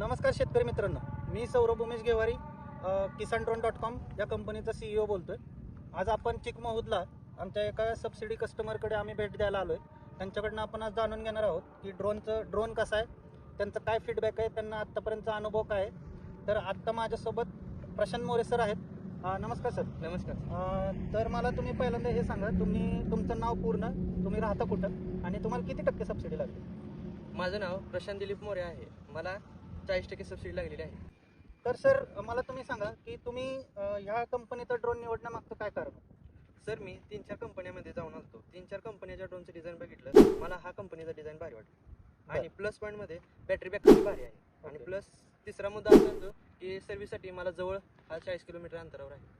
नमस्कार शेतकरी मित्रांनो. मी Saurabh Umesh Gewari Kisan drone dot com या कंपनीचा सीईओ बोलतोय. आज आपण चिकमहूदला आमच्या एका सबसिडी कस्टमरकडे आम्ही भेट द्यायला आलोय. त्यांच्याकडनं आपण आज जाणून घेणार आहोत की ड्रोनचं ड्रोन कसं आहे त्यांचं काय फीडबॅक आहे त्यांना आत्तापर्यंतचा अनुभव काय आहे. तर आत्ता माझ्यासोबत प्रशांत मोरे सर आहेत. नमस्कार सर. नमस्कार तर मला तुम्ही पहिल्यांदा हे सांगा तुम्ही तुमचं नाव पूर्ण तुम्ही राहता कुठं आणि तुम्हाला किती टक्के सबसिडी लागली? माझं नाव प्रशांत दिलीप मोरे आहे. मला चाळीस टक्के सबसिडी लागलेली आहे. तर सर मला तुम्ही सांगा की तुम्ही अ, ह्या कंपनीचा ड्रोन निवडण्यामागचं काय कारण सर मी तीन चार कंपन्यामध्ये जाऊन आलतो. तीन चार कंपन्याच्या ड्रोनचं डिझाईन बघितलं मला हा कंपनीचा डिझाईन भारी वाटला. आणि प्लस पॉईंटमध्ये बॅटरी बॅकअप भारी आहे. आणि Okay. प्लस तिसरा मुद्दा असा होतो की सर्व्हिससाठी मला जवळ हा चाळीस किलोमीटर अंतरावर आहे.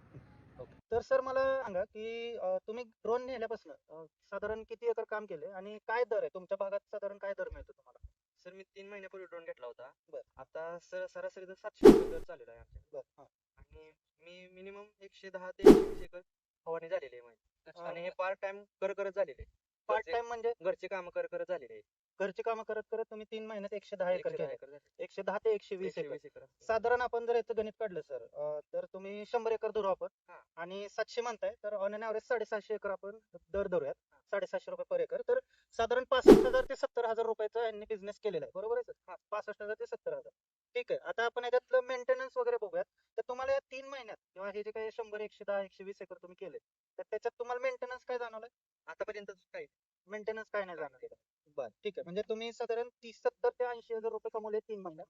तर सर मला सांगा की अ, तुम्ही ड्रोन नेल्यापासून साधारण किती एकर काम केले आणि काय दर आहे? तुमच्या भागात साधारण काय दर मिळतो तुम्हाला? सर मी तीन महिन्यापूर्वी ड्रोन घेतला होता बर. आता सर सरासरी तर सातशे रुपये दर चाललेला आहे आमच्या बरं, हा. आणि मी मिनिमम एकशे दहा ते एकशे एकर फवारणी झालेली आहे माझी आणि हे पार्ट टाइम कर करत झालेले. पार्ट टाइम म्हणजे घरचे काम कर करत झालेले आहे. घरची कामं करत करत तुम्ही तीन महिन्यात एकशे दहा एकर एकशे दहा केले एकर. एकशे दहा ते एकशे वीस एकर. साधारण आपण जर याचं गणित काढलं सर तर तुम्ही शंभर एकर धरू आपण. आणि सातशे म्हणताय तर ऑन अन ॲव्हरेज साडेसहाशे एकर आपण दर धरूयात. साडेसहाशे रुपये पर एकर. तर साधारण पासष्ट हजार ते सत्तर हजार रुपयाचा यांनी बिझनेस केलेला आहे. बरोबर आहे सर? पासष्ट हजार ते सत्तर हजार. ठीक आहे आता आपण याच्यातलं मेंटेनन्स वगैरे बघूयात. तर तुम्हाला या तीन महिन्यात किंवा हे जे काही शंभर एकशे दहा एकशे वीस एकर तुम्ही केले तर त्याच्यात तुम्हाला मेंटेनन्स काय जाणवलंय? आतापर्यंत काही मेंटेनन्स काय नाही जाणवलेलं बरं ठीक आहे. म्हणजे तुम्ही साधारण तीस सत्तर ते ऐंशी हजार रुपये कमवले तीन महिन्यात.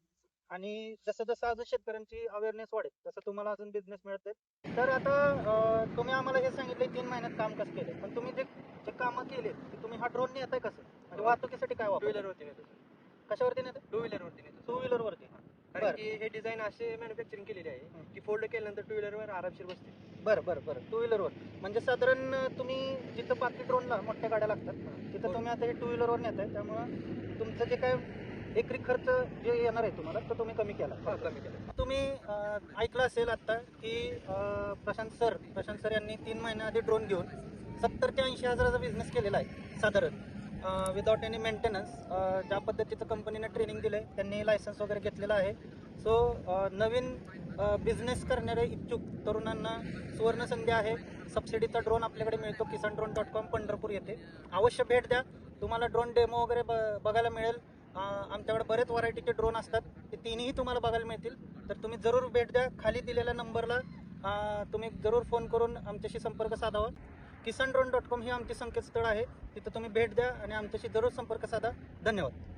आणि जसं जसं अजून शेतकऱ्यांची अवेअरनेस वाढेल तसं तुम्हाला अजून बिझनेस मिळत तर आता अं, तुम्ही आम्हाला हे सांगितले तीन महिन्यात काम कसं केलं पण तुम्ही जे जे कामं केले ते तुम्ही हा ड्रोन नेताय कसं? आणि वाहतुकीसाठी काय टू व्हीलर वरती नेतो. कशावरती नेते टू व्हीलर वरती नेतो. टू व्हीलर वरती. कारण बरं. की हे डिझाईन असे मॅन्युफॅक्चरिंग केलेले आहे. की फोल्ड केल्यानंतर टू व्हीलर वर आरामशीर बसते बरं बरं बरं. टू व्हीलरवर म्हणजे साधारण तुम्ही जिथं बाकी ड्रोनला मोठ्या गाड्या लागतात तिथं हो. तुम्ही आता हे टू व्हीलरवर नेताय त्यामुळं तुमचं जे काय एकरी खर्च जे येणार आहे तुम्हाला तो तुम्ही कमी केला. हा, कमी केलं. तुम्ही ऐकलं असेल आता की प्रशांत सर प्रशांत सर यांनी तीन महिन्याआधी ड्रोन घेऊन सत्तर ते ऐंशी हजाराचा बिझनेस केलेला आहे साधारण. विदाउट एनी मेंटेनन्स ज्या पद्धतीचं कंपनीने ट्रेनिंग दिलंय त्यांनी लायसन्स वगैरे घेतलेलं आहे. सो नवीन बिझनेस करणारे इच्छुक तरुणांना सुवर्ण संधी आहे. सबसिडीचा ड्रोन आपल्याकडे मिळतो Kisan drone dot com Pandharpur येथे. अवश्य भेट द्या. तुम्हाला ड्रोन डेमो वगैरे ब- बघायला मिळेल. आमच्याकडे बरेच व्हरायटीचे ड्रोन असतात. ते तिन्ही तुम्हाला बघायला मिळतील. तर तुम्ही जरूर भेट द्या. खाली दिलेल्या नंबरला तुम्ही जरूर फोन करून आमच्याशी संपर्क साधावा. किसान ड्रोन डॉट कॉम ही आमची संकेतस्थळ आहे. तिथं तुम्ही भेट द्या आणि आमच्याशी जरूर संपर्क साधा. धन्यवाद.